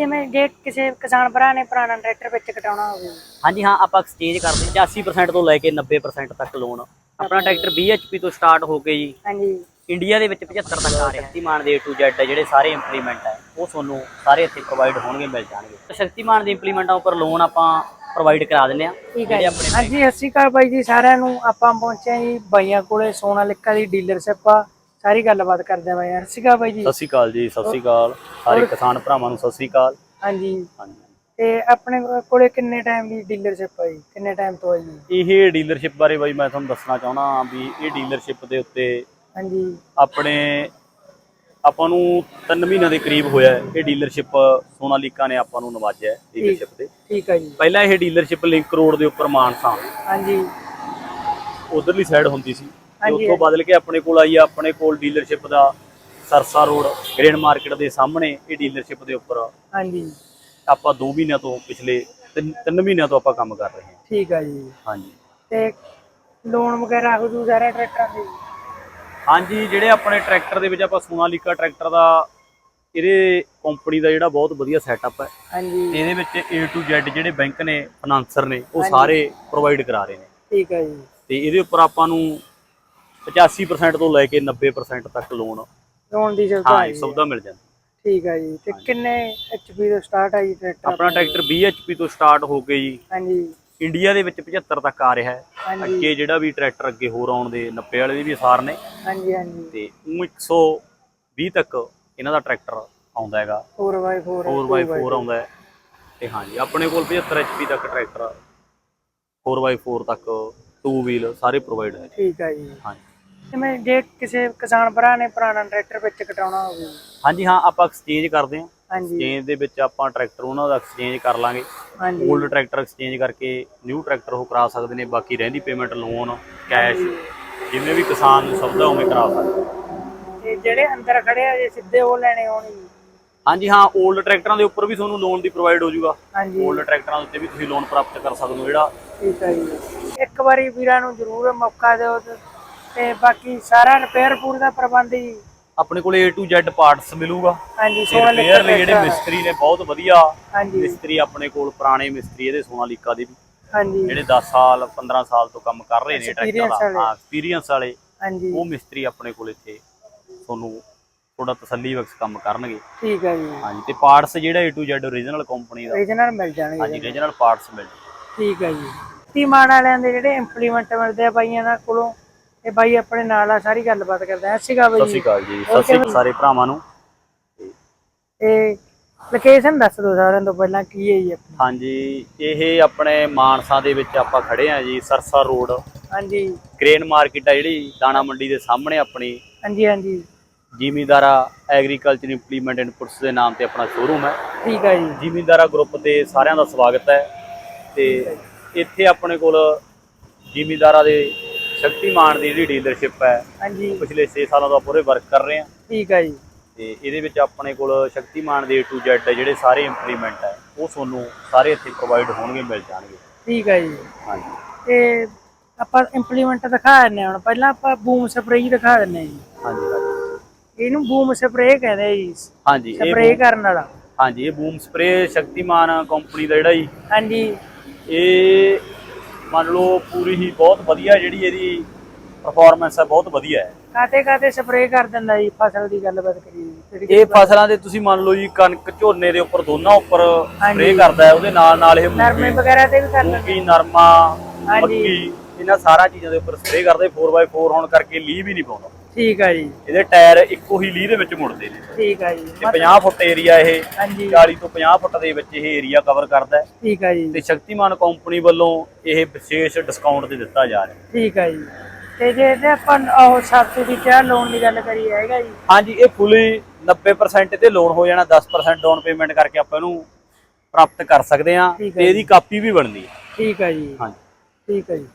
ਜਿਵੇਂ ਜੇ ਕਿਸੇ ਕਿਸਾਨ ਭਰਾ ਨੇ ਪੁਰਾਣਾ ਟਰੈਕਟਰ ਵਿੱਚ ਕਟਾਉਣਾ ਹੋਵੇ। ਹਾਂਜੀ ਹਾਂ ਆਪਾਂ ਐਕਸਚੇਂਜ ਕਰਦੇ ਹਾਂ। 80% ਤੋਂ ਲੈ ਕੇ 90% ਤੱਕ ਲੋਨ ਆਪਣਾ ਟਰੈਕਟਰ 20 HP ਤੋਂ ਸਟਾਰਟ ਹੋ ਕੇ ਜੀ। ਹਾਂਜੀ। ਇੰਡੀਆ ਦੇ ਵਿੱਚ 75 ਤੱਕ ਆ ਰਿਹਾ ਸ਼ਕਤੀਮਾਨ ਦੇ A to Z ਜਿਹੜੇ ਸਾਰੇ ਇੰਪਲੀਮੈਂਟ ਹੈ ਉਹ ਤੁਹਾਨੂੰ ਸਾਰੇ ਇੱਥੇ ਪ੍ਰੋਵਾਈਡ ਹੋਣਗੇ ਮਿਲ ਜਾਣਗੇ। ਤੇ ਸ਼ਕਤੀਮਾਨ ਦੇ ਇੰਪਲੀਮੈਂਟਾਂ ਉੱਪਰ ਲੋਨ ਆਪਾਂ ਪ੍ਰੋਵਾਈਡ ਕਰਾ ਦਿੰਦੇ ਆ ਠੀਕ ਹੈ ਹਾਂਜੀ ਸਤਿ ਸ਼੍ਰੀ ਅਕਾਲ ਬਾਈ ਜੀ ਸਾਰਿਆਂ ਨੂੰ। ਆਪਾਂ ਪਹੁੰਚੇ ਜੀ ਬਾਈਆਂ ਕੋਲੇ ਸੋਨਾਲਿਕਾ ਦੀ ਡੀਲਰਸ਼ਿਪ ਆ। ਸਾਰੀ ਗੱਲਬਾਤ ਕਰਦੇ ਆ ਸ਼੍ਰੀ ਅਕਾਲ ਬਾਈ ਜੀ। ਸਤਿ ਸ਼੍ਰੀ ਅਕਾਲ ਜੀ ਸਤਿ ਸ਼੍ਰੀ ਅਕਾਲ। ਸਾਰੇ ਕਿਸਾਨ ਭਰਾਵਾਂ ਨੂੰ ਸਤਿ ਸ਼੍ਰੀ ਅਕਾਲ। ਹਾਂਜੀ। ਹਾਂਜੀ ਤੇ ਆਪਣੇ ਕੋਲੇ ਕਿੰਨੇ ਟਾਈਮ ਦੀ ਡੀਲਰਸ਼ਿਪ ਆ ਜੀ? ਕਿੰਨੇ ਟਾਈਮ ਤੋਂ ਆ ਜੀ? ਇਹ ਡੀਲਰਸ਼ਿਪ ਬਾਰੇ ਬਾਈ ਮੈਂ ਤੁਹਾਨੂੰ ਦੱਸਣਾ ਚਾਹਣਾ ਵੀ ਇਹ ਡੀਲਰਸ਼ਿਪ ਦੇ ਉੱਤੇ ਹਾਂਜੀ। ਆਪਣੇ ਆਪਾਂ ਨੂੰ 3 ਮਹੀਨਿਆਂ ਦੇ ਕਰੀਬ ਹੋਇਆ ਹੈ। ਇਹ ਡੀਲਰਸ਼ਿਪ ਸੋਨਾਲੀਕਾ ਨੇ ਆਪਾਂ ਨੂੰ ਨਵਾਜਿਆ ਡੀਲਰਸ਼ਿਪ ਤੇ। ਠੀਕ ਆ ਜੀ। ਪਹਿਲਾਂ ਇਹ ਡੀਲਰਸ਼ਿਪ ਲਿੰਕ ਰੋਡ ਦੇ ਉੱਪਰ ਮਾਨਸਾ। ਹਾਂਜੀ। ਉਧਰਲੀ ਸਾਈਡ ਹੁੰਦੀ ਸੀ। ਤੇ ਉੱਥੋਂ ਬਦਲ ਕੇ ਆਪਣੇ ਕੋਲ ਆਈ ਆ ਆਪਣੇ ਕੋਲ ਡੀਲਰਸ਼ਿਪ ਦਾ ਸਰਸਾ ਰੋਡ ਗ੍ਰੇਨ ਮਾਰਕੀਟ ਦੇ ਸਾਹਮਣੇ ਇਹ ਡੀਲਰਸ਼ਿਪ ਦੇ ਉੱਪਰ। ਹਾਂਜੀ। ਆਪਾਂ 2 ਮਹੀਨਿਆਂ ਤੋਂ ਪਿਛਲੇ 3 ਮਹੀਨਿਆਂ ਤੋਂ ਆਪਾਂ ਕੰਮ ਕਰ ਰਹੇ ਹਾਂ। ਠੀਕ ਆ ਜੀ। ਹਾਂਜੀ। ਤੇ ਲੋਨ ਵਗੈਰਾ ਹੋ ਜੂ ਸਾਰੇ ਟਰੈਕਟਰਾਂ ਦੇ? ਹਾਂਜੀ ਜਿਹੜੇ ਆਪਣੇ ਟਰੈਕਟਰ ਦੇ ਵਿੱਚ ਆਪਾਂ ਸੋਨਾਲੀਕਾ ਟਰੈਕਟਰ ਦਾ ਇਹਦੇ ਕੰਪਨੀ ਦਾ ਜਿਹੜਾ ਬਹੁਤ ਵਧੀਆ ਸੈਟਅਪ ਹੈ। ਹਾਂਜੀ। ਤੇ ਇਹਦੇ ਵਿੱਚ A to Z ਜਿਹੜੇ ਬੈਂਕ ਨੇ ਫਾਈਨਾਂਸਰ ਨੇ ਉਹ ਸਾਰੇ ਪ੍ਰੋਵਾਈਡ ਕਰਾ ਰਹੇ ਨੇ। ਠੀਕ ਆ ਜੀ। ਤੇ ਇਹਦੇ ਉੱਪਰ ਆਪਾਂ ਨੂੰ 85% ਤੋਂ ਲੈ ਕੇ 90% ਤੱਕ ਲੋਨ ਲੋਨ ਦੀ ਸੁਵਿਧਾ ਹਾਂ ਹੈ। ਸੁਵਿਧਾ ਮਿਲ ਜਾਂਦੀ। ਠੀਕ ਆ ਜੀ। ਤੇ ਕਿੰਨੇ ਐਚਪੀ ਤੋਂ ਸਟਾਰਟ ਆ ਜੀ ਟਰੈਕਟਰ ਆਪਣਾ? ਟਰੈਕਟਰ 20 HP ਤੋਂ ਸਟਾਰਟ ਹੋ ਕੇ ਜੀ। ਹਾਂਜੀ। ਇੰਡੀਆ ਦੇ ਵਿੱਚ 75 ਤੱਕ ਆ ਰਿਹਾ ਹੈ। ਅੱਗੇ ਜਿਹੜਾ ਵੀ ਟਰੈਕਟਰ ਅੱਗੇ ਹੋਰ ਆਉਣ ਦੇ 90 ਵਾਲੇ ਦੇ ਵੀ ਅਸਾਰ ਨੇ। ਹਾਂਜੀ ਹਾਂਜੀ। ਤੇ ਉਹ 120 ਤੱਕ ਇਹਨਾਂ ਦਾ ਟਰੈਕਟਰ ਆਉਂਦਾ ਹੈਗਾ। 4x4 4x4 ਆਉਂਦਾ ਹੈ। ਤੇ ਹਾਂਜੀ ਆਪਣੇ ਕੋਲ 75 HP ਤੱਕ ਟਰੈਕਟਰ 4x4 ਤੱਕ 2 ਵੀਲ ਸਾਰੇ ਪ੍ਰੋਵਾਈਡ ਹੈ ਠੀਕ ਆ ਜੀ। ਹਾਂਜੀ। ਜਿਵੇਂ ਜੇ ਕਿਸੇ ਕਿਸਾਨ ਭਰਾ ਨੇ ਪੁਰਾਣਾ ਟਰੈਕਟਰ ਵਿੱਚ ਕਟਾਉਣਾ ਹੋਵੇ। ਹਾਂਜੀ ਹਾਂ ਆਪਾਂ ਐਕਸਚੇਂਜ ਕਰਦੇ ਹਾਂ। ਹਾਂਜੀ। ਐਕਸਚੇਂਜ ਦੇ ਵਿੱਚ ਆਪਾਂ ਟਰੈਕਟਰ ਉਹਨਾਂ ਦਾ ਐਕਸਚੇਂਜ ਕਰ ਲਾਂਗੇ। ਹਾਂਜੀ। 올ਡ ਟਰੈਕਟਰ ਐਕਸਚੇਂਜ ਕਰਕੇ ਨਿਊ ਟਰੈਕਟਰ ਉਹ ਕਰਾ ਸਕਦੇ ਨੇ ਬਾਕੀ ਰਹਿੰਦੀ ਪੇਮੈਂਟ ਲੋਨ ਕੈਸ਼ ਜਿਵੇਂ ਵੀ ਕਿਸਾਨ ਨੂੰ ਸੁਵਿਧਾ ਉਵੇਂ ਕਰਾ ਸਕਦੇ ਤੇ ਜਿਹੜੇ ਅੰਦਰ ਖੜੇ ਆ ਜੇ ਸਿੱਧੇ ਉਹ ਲੈਣੇ ਹੋਣੀ ਹਾਂਜੀ ਹਾਂ 올ਡ ਟਰੈਕਟਰਾਂ ਦੇ ਉੱਪਰ ਵੀ ਤੁਹਾਨੂੰ ਲੋਨ ਦੀ ਪ੍ਰੋਵਾਈਡ ਹੋ ਜਾਊਗਾ। 올ਡ ਟਰੈਕਟਰਾਂ ਉੱਤੇ ਵੀ ਤੁਸੀਂ ਲੋਨ ਪ੍ਰਾਪਤ ਕਰ ਸਕਦੇ ਹੋ ਜਿਹੜਾ ਠੀਕ ਹੈ ਜੀ। ਇੱਕ ਵਾਰੀ ਵੀਰਾਂ ਨੂੰ ਜ਼ਰੂਰ ਮੌਕਾ ਦਿਓ ਤੇ- ਬਾਕੀ ਸਾਰਾ ਰਿਪੇਅਰ ਪੂਰ ਦਾ ਪ੍ਰਬੰਧ ਜੀ ਆਪਣੇ ਕੋਲ A to Z ਪਾਰਟਸ ਮਿਲੂਗਾ। ਹਾਂਜੀ ਸੋਨਾ ਰਿਪੇਅਰ ਲਈ ਜਿਹੜੇ ਮਿਸਤਰੀ ਨੇ ਬਹੁਤ ਵਧੀਆ। ਹਾਂਜੀ। ਮਿਸਤਰੀ ਆਪਣੇ ਕੋਲ ਪੁਰਾਣੇ ਮਿਸਤਰੀ ਇਹਦੇ ਸੋਨਾਲੀਕਾ ਦੇ ਵੀ। ਹਾਂਜੀ। ਜਿਹੜੇ 10 ਸਾਲ 15 ਸਾਲ ਤੋਂ ਕੰਮ ਕਰ ਰਹੇ ਨੇ ਟਰੈਕਟਰ ਦਾ। ਹਾਂ ਐਕਸਪੀਰੀਅੰਸ ਵਾਲੇ। ਹਾਂਜੀ। ਉਹ ਮਿਸਤਰੀ ਆਪਣੇ ਕੋਲ ਇੱਥੇ ਤੁਹਾਨੂੰ ਥੋੜਾ ਤਸੱਲੀ ਬਖਸ਼ ਕੰਮ ਕਰਨਗੇ। ਠੀਕ ਆ ਜੀ। ਹਾਂਜੀ ਤੇ ਪਾਰਟਸ ਜਿਹੜਾ A to Z origignal company the. Regional ਮਿਲ ਜਾਣਗੇ ਹਾਂਜੀ origignal ਪਾਰਟਸ ਮਿਲ ਠੀਕ ਹੈ ਜੀ। ਧੀਮਾਨ ਵਾਲਿਆਂ ਦੇ ਜਿਹੜੇ ਇੰਪਲੀਮੈਂਟ ਮਿਲਦੇ ਆ ਬਾਈਆਂ ਦਾ ਕੋਲੋਂ ਇਹ ਬਾਈ ਆਪਣੇ ਨਾਲ ਆ ਸਾਰੀ ਗੱਲਬਾਤ ਕਰਦੇ ਸਤਿ ਬਾਈ ਸ਼੍ਰੀ ਅਕਾਲ ਜੀ। ਸਤਿ ਸ਼੍ਰੀ ਅਕਾਲ ਸਾਰੇ ਭਰਾਵਾਂ ਨੂੰ। ਤੇ ਲੋਕੇਸ਼ਨ ਦੱਸ ਦਿਓ ਸਾਰਿਆਂ ਤੋਂ ਪਹਿਲਾਂ ਕੀ ਹੈ ਜੀ ਆਪਣੀ। ਹਾਂਜੀ ਇਹ ਆਪਣੇ ਮਾਨਸਾ ਦੇ ਵਿੱਚ ਆਪਾਂ ਖੜੇ ਆ ਜੀ ਸਰਸਾ ਰੋਡ। ਹਾਂਜੀ। ਕ੍ਰੇਨ ਮਾਰਕੀਟ ਆ ਜਿਹੜੀ ਦਾਣਾ ਮੰਡੀ ਦੇ ਸਾਹਮਣੇ ਆਪਣੀ। ਹਾਂਜੀ ਹਾਂਜੀ। ਜ਼ਿਮੀਂਦਾਰਾ ਐਗਰੀਕਲਚਰ ਇੰਪਲੀਮੈਂਟ ਇਨਪੁਟਸ ਦੇ ਨਾਮ ਤੇ ਆਪਣਾ ਸ਼ੋਰੂਮ ਹੈ। ਠੀਕ ਹੈ ਜੀ। ਜ਼ਿਮੀਂਦਾਰਾ ਗਰੁੱਪ ਤੇ ਸਾਰਿਆਂ ਦਾ ਸਵਾਗਤ ਹੈ। ਤੇ ਇੱਥੇ ਆਪਣੇ ਕੋਲ ਜ਼ਿਮੀਂਦਾਰਾ ਦੇ ਸ਼ਕਤੀਮਾਨ ਦੀ ਜਿਹੜੀ ਡੀਲਰਸ਼ਿਪ ਹੈ ਹਾਂਜੀ। ਪਿਛਲੇ 6 ਸਾਲਾਂ ਤੋਂ ਪੂਰੇ ਵਰਕ ਕਰ ਰਹੇ ਹਾਂ। ਠੀਕ ਹੈ ਜੀ। ਤੇ ਇਹਦੇ ਵਿੱਚ ਆਪਣੇ ਕੋਲ ਸ਼ਕਤੀਮਾਨ ਦੇ A to Z ਜਿਹੜੇ ਸਾਰੇ ਇੰਪਲੀਮੈਂਟ ਹੈ ਉਹ ਤੁਹਾਨੂੰ ਸਾਰੇ ਇੱਥੇ ਪ੍ਰੋਵਾਈਡ ਹੋਣਗੇ ਮਿਲ ਜਾਣਗੇ। ਠੀਕ ਹੈ ਜੀ। ਹਾਂਜੀ। ਤੇ ਆਪਾਂ ਇੰਪਲੀਮੈਂਟ ਦਿਖਾ ਦਿੰਨੇ ਹੁਣ। ਪਹਿਲਾਂ ਆਪਾਂ ਬੂਮ ਸਪਰੇਅ ਦਿਖਾ ਦਿੰਨੇ ਜੀ। ਹਾਂਜੀ ਹਾਂਜੀ। ਇਹਨੂੰ ਬੂਮ ਸਪਰੇਅ ਕਹਿੰਦੇ ਜੀ। ਹਾਂਜੀ ਇਹ ਸਪਰੇਅ ਕਰਨ ਵਾਲਾ। ਹਾਂਜੀ ਇਹ ਬੂਮ ਸਪਰੇ ਸ਼ਕਤੀਮਾਨ ਕੰਪਨੀ ਦਾ ਜਿਹੜਾ ਜੀ। ਹਾਂਜੀ। ਇਹ ਮੰਨ ਲਓ ਪੂਰੀ ਹੀ ਬਹੁਤ ਵਧੀਆ ਜਿਹੜੀ ਇਹਦੀ ਪਰਫਾਰਮੈਂਸ ਹੈ ਬਹੁਤ ਵਧੀਆ ਹੈ ਕਾਤੇ ਕਾਤੇ ਸਪਰੇਅ ਕਰ ਦਿੰਦਾ ਜੀ ਫਸਲ ਦੀ ਗੱਲਬਾਤ ਕਿਹੜੀ- ਇਹ ਫਸਲਾਂ ਦੇ ਤੁਸੀਂ ਮੰਨ ਲਓ ਜੀ ਕਣਕ ਝੋਨੇ ਦੇ ਉੱਪਰ ਦੋਨਾਂ ਉੱਪਰ। ਸਪਰੇ ਕਰਦਾ ਹੈ ਉਹਦੇ ਨਾਲ ਨਾਲ ਇਹ ਨਰਮੇ ਵਗੈਰਾ ਤੇ ਵੀ ਕਰ ਲੈਂਦੇ ਨਰਮਾ ਹਾਂਜੀ। ਮੱਕੀ ਇਹਨਾਂ ਸਾਰਾ ਚੀਜ਼ਾਂ ਦੇ ਉੱਪਰ ਸਪਰੇ ਕਰਦੇ 4x4 ਹੋਣ ਕਰਕੇ ਲੀਹ ਵੀ ਨਹੀਂ ਪਾਉਂਦਾ। ਠੀਕ ਆ ਜੀ। ਇਹਦੇ ਟਾਇਰ ਇੱਕੋ ਹੀ ਲੀਹ ਦੇ ਵਿੱਚ ਮੁੜਦੇ ਨੇ। ਠੀਕ ਆ ਜੀ। ਤੇ 50 ਫੁੱਟ ਏਰੀਆ ਇਹ ਹਾਂਜੀ। 40 ਤੋਂ 50 ਫੁੱਟ ਦੇ ਵਿੱਚ ਇਹ ਏਰੀਆ ਕਵਰ ਕਰਦਾ ਹੈ। ਠੀਕ ਆ ਜੀ। ਤੇ ਸ਼ਕਤੀਮਾਨ ਕੰਪਨੀ ਵੱਲੋਂ ਇਹ ਵਿਸ਼ੇਸ਼ ਡਿਸਕਾਊਂਟ ਤੇ ਦਿੱਤਾ ਜਾ ਰਿਹਾ। ਹੈ ਠੀਕ ਆ ਜੀ। ਤੇ ਜੇ ਇਹਦੇ ਆਪਾਂ ਉਹ ਸਬਸਿਡੀ ਚਾਹ ਲੋਨ ਦੀ ਗੱਲ ਕਰੀਏ ਹੈਗਾ ਜੀ? ਹਾਂਜੀ ਇਹ ਫੁੱਲੀ 90% ਤੇ ਲੋਨ ਹੋ ਜਾਣਾ 10% ਡਾਊਨ ਪੇਮੈਂਟ ਕਰਕੇ ਆਪਾਂ ਇਹਨੂੰ ਪ੍ਰਾਪਤ ਕਰ ਸਕਦੇ ਹਾਂ। ਹੈ ਤੇ ਇਹਦੀ ਕਾਪੀ ਵੀ ਬਣਦੀ ਹੈ। ਠੀਕ ਆ ਜੀ। ਹਾਂਜੀ। ਠੀਕ ਆ ਜੀ।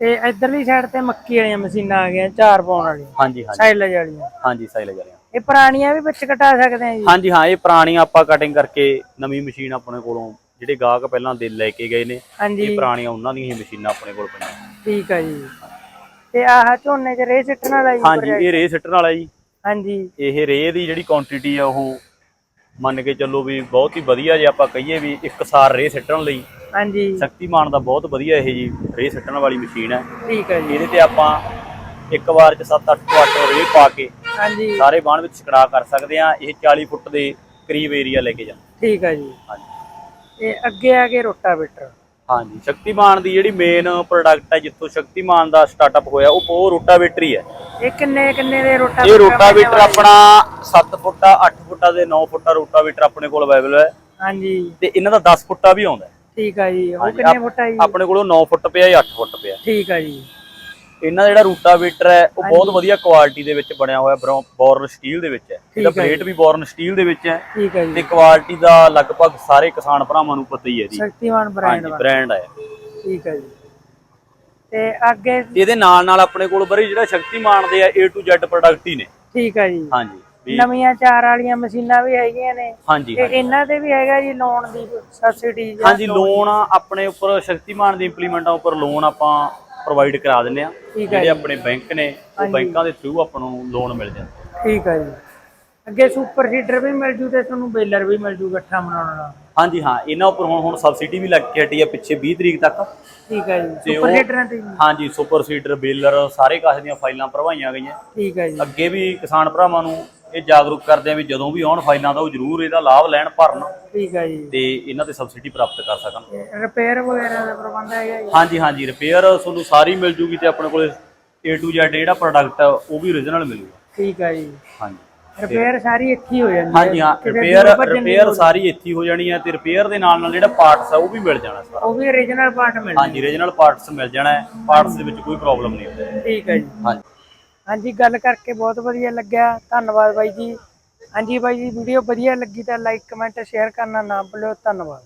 ਤੇ ਇਧਰਲੀ ਸਾਈਡ ਤੇ ਮੱਕੀ ਵਾਲੀਆਂ ਮਸ਼ੀਨਾਂ ਆ ਗਈਆਂ ਚਾਰ ਪਾਉਣ ਵਾਲੀਆਂ ਹਾਂਜੀ ਹਾਂਜੀ। ਸਾਈਲਜ ਵਾਲੀਆਂ। ਹਾਂਜੀ ਸਾਈਲ ਜਾ ਰਿਹਾ ਇਹ ਪੁਰਾਣੀਆਂ ਵੀ ਵਿੱਚ ਕਟਾ ਸਕਦੇ ਆ ਜੀ? ਹਾਂਜੀ ਹਾਂ ਇਹ ਪੁਰਾਣੀਆਂ ਆਪਾਂ ਕਟਿੰਗ ਕਰਕੇ ਨਵੀਂ ਮਸ਼ੀਨ ਆਪਣੇ ਕੋਲੋਂ ਜਿਹੜੇ ਗਾਹਕ ਪਹਿਲਾਂ ਦੇ ਲੈ ਕੇ ਗਏ ਨੇ ਇਹ ਪੁਰਾਣੀਆਂ ਉਹਨਾਂ ਦੀਆਂ ਹੀ ਮਸ਼ੀਨਾਂ ਆਪਣੇ ਕੋਲ ਪਈਆਂ। ਠੀਕ ਆ ਜੀ। ਤੇ ਆਹ ਝੋਨੇ ਚ ਰੇ ਸਿੱਟਣ ਵਾਲਾ ਜੀ ਹਾਂਜੀ ਇਹ ਰੇ ਸਿੱਟਣ ਵਾਲਾ ਜੀ। ਹਾਂਜੀ। ਇਹ ਰੇ ਦੀ ਜਿਹੜੀ ਕੁਆਂਟੀਟੀ ਆ ਉਹ ਮੰਨ ਕੇ ਚੱਲੋ ਵੀ ਬਹੁਤ ਹੀ ਵਧੀਆ ਜੇ ਆਪਾਂ ਕਹੀਏ ਵੀ ਇੱਕ ਸਾਰ ਰੇ ਸਿੱਟਣ ਲਈ ਹਾਂਜੀ। ਸ਼ਕਤੀਮਾਨ ਦਾ ਬਹੁਤ ਵਧੀਆ ਇਹ ਜੀ ਰੇ ਸਿੱਟਣ ਵਾਲੀ ਮਸ਼ੀਨ ਹੈ। ਠੀਕ ਹੈ ਜੀ। ਇਹਦੇ ਤੇ ਆਪਾਂ ਇੱਕ ਵਾਰ ਚ 7-8 ਕੁਆਟ ਰੇ ਪਾ ਕੇ ਹਾਂਜੀ। ਸਾਰੇ ਬਾਣ ਵਿੱਚ ਛਕੜਾ ਕਰ ਸਕਦੇ ਆ ਇਹ 40 ਫੁੱਟ ਦੇ ਕਰੀਬ ਏਰੀਆ ਲੈ ਕੇ ਜਾਂਦਾ ਠੀਕ ਹੈ ਜੀ। ਹਾਂਜੀ। ਤੇ ਅੱਗੇ ਆ ਕੇ ਰੋਟਾਵੇਟਰ। ਹਾਂਜੀ। ਸ਼ਕਤੀਮਾਨ ਦੀ ਜਿਹੜੀ ਮੇਨ ਪ੍ਰੋਡਕਟ ਹੈ ਜਿੱਥੋਂ ਸ਼ਕਤੀਮਾਨ ਦਾ ਸਟਾਰਟਅਪ ਹੋਇਆ ਉਹ ਉਹ ਰੋਟਾਵੇਟਰ ਹੀ ਹੈ। ਇਹ ਕਿੰਨੇ ਕਿੰਨੇ ਦੇ ਰੋਟਾਵੇਟਰ ਇਹ ਰੋਟਾਵੇਟਰ ਆਪਣਾ 7 ਫੁੱਟਾ 8 ਫੁੱਟਾ ਦੇ 9 ਫੁੱਟਾ ਰੋਟਾਵੇਟਰ ਆਪਣੇ ਕੋਲ ਅਵੇਲੇਬਲ ਹੈ। ਹਾਂਜੀ। ਤੇ ਇਹਨਾਂ ਦਾ 10 ਫੁੱਟਾ ਵੀ ਆਉਂਦਾ। ਠੀਕ ਹੈ ਜੀ ਉਹ ਹਾਂਜੀ, ਕਿੰਨੇ ਆਪ- ਫੁੱਟ ਹੈ ਜੀ? ਆਪਣੇ ਕੋਲ 9 ਫੁੱਟ ਪਿਆ ਜਾਂ 8 ਫੁੱਟ ਪਿਆ। ਠੀਕ ਹੈ ਜੀ। ਇਹਨਾਂ ਦਾ ਜਿਹੜਾ ਰੂਟਾਵੇਟਰ ਹੈ ਉਹ ਬਹੁਤ ਵਧੀਆ ਕੁਆਲਿਟੀ ਦੇ ਵਿੱਚ ਬਣਿਆ ਹੋਇਆ ਬਰੋ- ਬੋਰਨ ਸਟੀਲ ਦੇ ਵਿੱਚ ਹੈ। ਇਹਦਾ ਠੀਕ ਹੈ ਵੀ ਬੋਰਨ ਸਟੀਲ ਦੇ ਵਿੱਚ ਹੈ ਠੀਕ ਹੈ ਤੇ ਜੀ ਕੁਆਲਿਟੀ ਦਾ ਲਗਭਗ ਸਾਰੇ ਕਿਸਾਨ ਭਰਾਵਾਂ ਨੂੰ ਪਤਾ ਹੀ ਹੈ ਜੀ। ਸ਼ਕਤੀਮਾਨ ਬ੍ਰਾਂਡ ਹਾਂਜੀ ਬ੍ਰਾਂਡ ਹੈ ਠੀਕ ਹੈ ਜੀ। ਤੇ ਅੱਗੇ ਇਹਦੇ ਨਾਲ ਨਾਲ ਆਪਣੇ ਕੋਲ ਬਰੇ ਜਿਹੜਾ ਸ਼ਕਤੀਮਾਨ ਦੇ ਆ A to Z ਪ੍ਰੋਡਕਟ ਹੀ ਨੇ। ਠੀਕ ਹੈ ਜੀ। ਹਾਂਜੀ। ਨਵੀਆਂ ਚਾਰ ਵਾਲੀਆਂ ਮਸ਼ੀਨਾਂ ਵੀ ਹੈਗੀਆਂ ਨੇ। ਹਾਂਜੀ ਤੇ ਇਹਨਾਂ ਤੇ ਵੀ ਹੈਗਾ ਜੀ ਲੋਨ ਦੀ ਸਬਸਿਡੀ ਹਾਂਜੀ ਲੋਨ ਆਪਣੇ ਉੱਪਰ ਸ਼ਕਤੀਮਾਨ ਦੀ ਇੰਪਲੀਮੈਂਟਾਂ ਉੱਪਰ ਲੋਨ ਆਪਾਂ ਪ੍ਰੋਵਾਈਡ ਕਰਾ ਦਿੰਦੇ ਆ ਜਿਹੜੇ ਆਪਣੇ ਬੈਂਕ ਨੇ ਉਹ। ਬੈਂਕਾਂ ਦੇ ਥਰੂ ਆਪਾਂ ਨੂੰ ਲੋਨ ਮਿਲ ਜਾਂਦਾ ਠੀਕ ਹੈ ਜੀ। ਅੱਗੇ ਸੁਪਰ ਸੀਡਰ ਵੀ ਮਿਲ ਜੂ ਤੇ ਤੁਹਾਨੂੰ ਬੇਲਰ ਵੀ ਮਿਲ ਜੂ ਗੱਠਾ ਬਣਾਉਣ ਵਾਲਾ। ਹਾਂਜੀ ਹਾਂ ਇਹਨਾਂ ਉੱਪਰ ਹੁਣ ਹੁਣ ਸਬਸਿਡੀ ਵੀ ਲੱਗ ਕੇ ਹਟੀ ਹੈ ਪਿੱਛੇ 20 ਤਰੀਕ ਤੱਕ। ਠੀਕ ਹੈ ਜੀ। ਸੁਪਰ ਸੀਡਰਾਂ ਤੇ ਹਾਂਜੀ ਸੁਪਰ ਸੀਡਰ ਬੇਲਰ ਸਾਰੇ ਕਾਸੇ ਦੀਆਂ ਫਾਈਲਾਂ ਭਰਵਾਈਆਂ ਗਈਆਂ। ਠੀਕ ਹੈ ਜੀ। ਅੱਗੇ ਵੀ ਕਿਸਾਨ ਭਰਾਵਾਂ ਨੂੰ ਇਹ ਜਾਗਰੂਕ ਕਰਦੇ ਆ ਵੀ ਜਦੋਂ ਵੀ ਆਉਣ ਫਾਈਲਾਂ ਦਾ ਉਹ ਜ਼ਰੂਰ ਇਹਦਾ ਲਾਭ ਲੈਣ ਭਰਨ ਠੀਕ ਹੈ ਜੀ। ਤੇ ਇਹਨਾਂ ਤੇ ਸਬਸਿਡੀ ਪ੍ਰਾਪਤ ਕਰ ਸਕਣ। ਰਿਪੇਅਰ ਵਗੈਰਾ ਦਾ ਪ੍ਰਬੰਧ ਹੈਗਾ ਜੀ? ਹਾਂਜੀ ਹਾਂਜੀ ਰਿਪੇਅਰ ਤੁਹਾਨੂੰ ਸਾਰੀ ਮਿਲ ਜੂਗੀ ਤੇ ਆਪਣੇ ਕੋਲੇ A to Z ਜਿਹੜਾ ਪ੍ਰੋਡਕਟ ਆ ਉਹ ਵੀ origignal ਮਿਲੂਗਾ। ਠੀਕ ਹੈ ਜੀ। ਹਾਂਜੀ। ਰਿਪੇਅਰ ਸਾਰੀ ਇੱਥੇ ਹੀ ਹੋ ਜਾਂਦੀ ਹੈ ਹਾਂਜੀ ਹਾਂ ਰਿਪੇਅਰ ਰਿਪੇਅਰ ਸਾਰੀ ਇੱਥੇ ਹੀ ਹੋ ਜਾਣੀ ਹੈ ਤੇ ਰਿਪੇਅਰ ਦੇ ਨਾਲ ਨਾਲ ਜਿਹੜਾ ਪਾਰਟਸ ਆ ਉਹ ਵੀ ਮਿਲ ਜਾਣਾ ਸਾਰਾ। ਉਹ ਵੀ origignal ਪਾਰਟ ਮਿਲ ਹਾਂਜੀ origignal ਪਾਰਟਸ ਮਿਲ ਜਾਣਾ ਹੈ। ਪਾਰਟਸ ਦੇ ਵਿੱਚ ਕੋਈ ਪ੍ਰੋਬਲਮ ਨਹੀਂ ਹੁੰਦੀ। ਠੀਕ ਹੈ ਜੀ। ਹਾਂਜੀ। ਹਾਂਜੀ, ਗੱਲ ਕਰਕੇ ਬਹੁਤ ਵਧੀਆ ਲੱਗਿਆ। ਧੰਨਵਾਦ ਬਾਈ ਜੀ। ਹਾਂਜੀ ਬਾਈ ਜੀ, ਵੀਡੀਓ ਵਧੀਆ ਲੱਗੀ ਤਾਂ ਲਾਈਕ ਕਮੈਂਟ ਸ਼ੇਅਰ ਕਰਨਾ ਨਾ ਭੁੱਲਿਓ। ਧੰਨਵਾਦ।